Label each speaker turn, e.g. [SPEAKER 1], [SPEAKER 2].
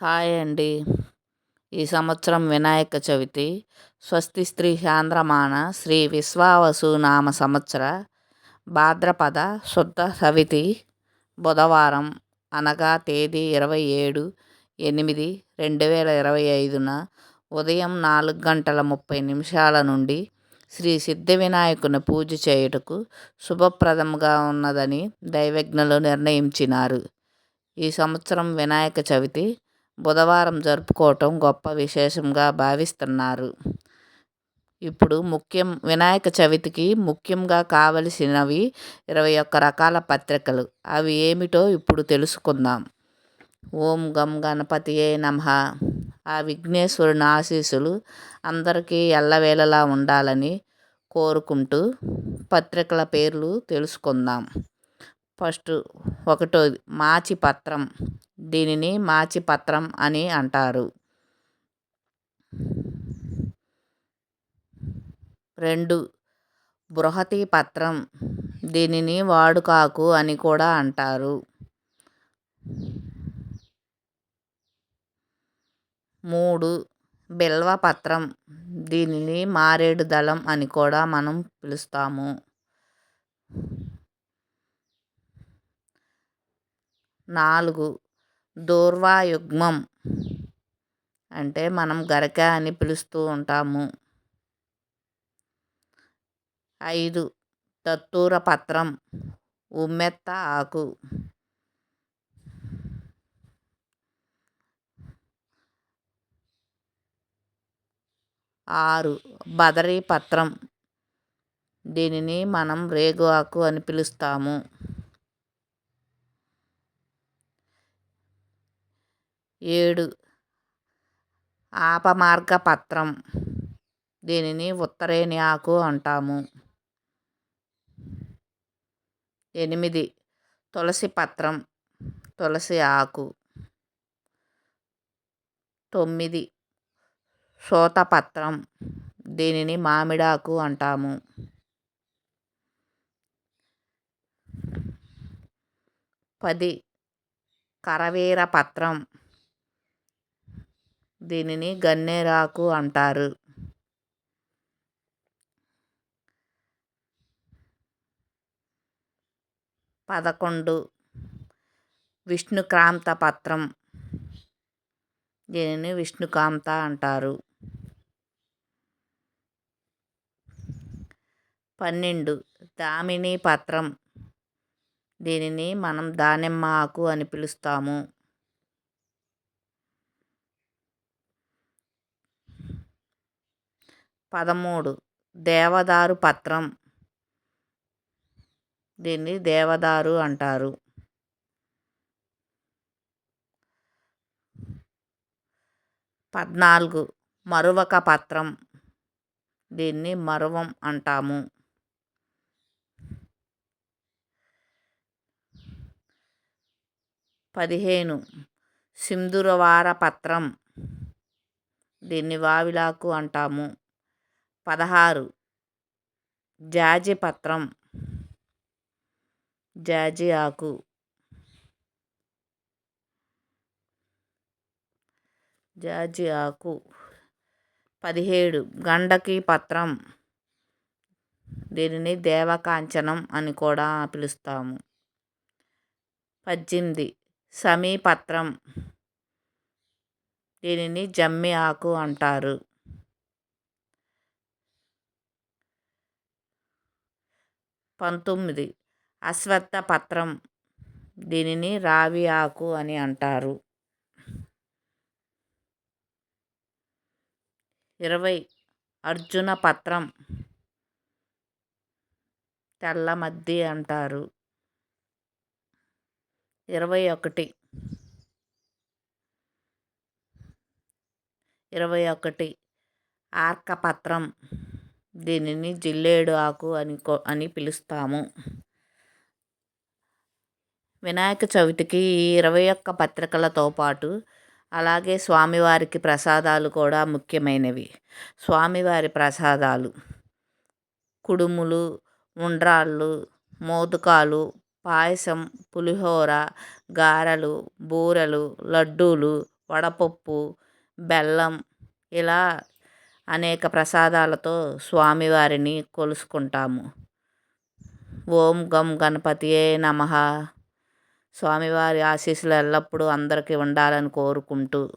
[SPEAKER 1] Hi అండి. ఈ సంవత్సరం వినాయక చవితి స్వస్తి స్త్రీ చాంద్రమాన శ్రీ విశ్వావసు నామ సంవత్సర భాద్రపద శుద్ధ సవితి బుధవారం అనగా తేదీ ఇరవై ఏడు ఎనిమిది రెండు వేల ఇరవై ఐదున ఉదయం నాలుగు గంటల ముప్పై నిమిషాల నుండి శ్రీ సిద్ధ వినాయకుని పూజ చేయుటకు శుభప్రదంగా ఉన్నదని దైవజ్ఞులు నిర్ణయించినారు. ఈ సంవత్సరం వినాయక చవితి బుధవారం జరుపుకోవటం గొప్ప విశేషంగా భావిస్తున్నారు. ఇప్పుడు ముఖ్యం వినాయక చవితికి ముఖ్యంగా కావలసినవి ఇరవై ఒక్క రకాల పత్రికలు. అవి ఏమిటో ఇప్పుడు తెలుసుకుందాం. ఓం గం గణపతియే నమ. ఆ విఘ్నేశ్వరుని ఆశీస్సులు అందరికీ ఎల్లవేళలా ఉండాలని కోరుకుంటూ పత్రికల పేర్లు తెలుసుకుందాం. ఫస్ట్ ఒకటోది మాచి పత్రం దీనిని మాచి పత్రం అని అంటారు. రెండు బృహతి పత్రం దీనిని వాడుకాకు అని కూడా అంటారు. మూడు బిల్వపత్రం. దీనిని మారేడు దళం అని కూడా మనం పిలుస్తాము. నాలుగు. దూర్వాయుగ్మం అంటే మనం గరక అని పిలుస్తూ ఉంటాము. ఐదు. దత్తూర పత్రం. ఉమ్మెత్త ఆకు. ఆరు. బదరీ పత్రం. దీనిని మనం రేగు ఆకు అని పిలుస్తాము. ఏడు. ఆపమార్గ పత్రం. దీనిని ఉత్తరేణి ఆకు అంటాము. ఎనిమిది. తులసి పత్రం. తులసి ఆకు. తొమ్మిది. సోతపత్రం దీనిని మామిడాకు అంటాము. పది. కరవీర పత్రం. దీనిని గన్నేరాకు అంటారు. పదకొండు. విష్ణుక్రాంత పత్రం. దీనిని విష్ణుకాంత అంటారు. పన్నెండు. దామిని పత్రం. దీనిని మనం దానిమ్మ ఆకు అని పిలుస్తాము. పదమూడు. దేవదారు పత్రం. దీన్ని దేవదారు అంటారు. పద్నాలుగు. మరువక పత్రం. దీన్ని మరువం అంటాము. పదిహేను. సింధురవార పత్రం. దీన్ని వావిలాకు అంటాము. పదహారు. జాజి పత్రం. జాజి ఆకు. జాజి ఆకు. పదిహేడు. గండకి పత్రం. దీనిని దేవకాంచనం అని కూడా పిలుస్తాము. పద్దెనిమిది సమీపత్రం. దీనిని జమ్మి ఆకు అంటారు. పంతొమ్మిది. అశ్వత్థ పత్రం. దీనిని రావి ఆకు అని అంటారు. ఇరవై. అర్జున పత్రం. తెల్లమద్ది అంటారు. ఇరవై ఒకటి. ఇరవై ఒకటి. ఆర్కపత్రం దీనిని జిల్లేడు ఆకు అని అని పిలుస్తాము. వినాయక చవితికి ఈ ఇరవై ఒక్క పత్రికలతో పాటు అలాగే స్వామివారికి ప్రసాదాలు కూడా ముఖ్యమైనవి. స్వామివారి ప్రసాదాలు కుడుములు ఉండ్రాళ్ళు మోదుకాలు పాయసం పులిహోర గారెలు బూరెలు లడ్డూలు వడపప్పు బెల్లం ఇలా అనేక ప్రసాదాలతో స్వామివారిని కొలుసుకుంటాము. ఓం గం గణపతియే నమః. స్వామివారి ఆశీస్సులు ఎల్లప్పుడూ అందరికీ ఉండాలని కోరుకుంటూ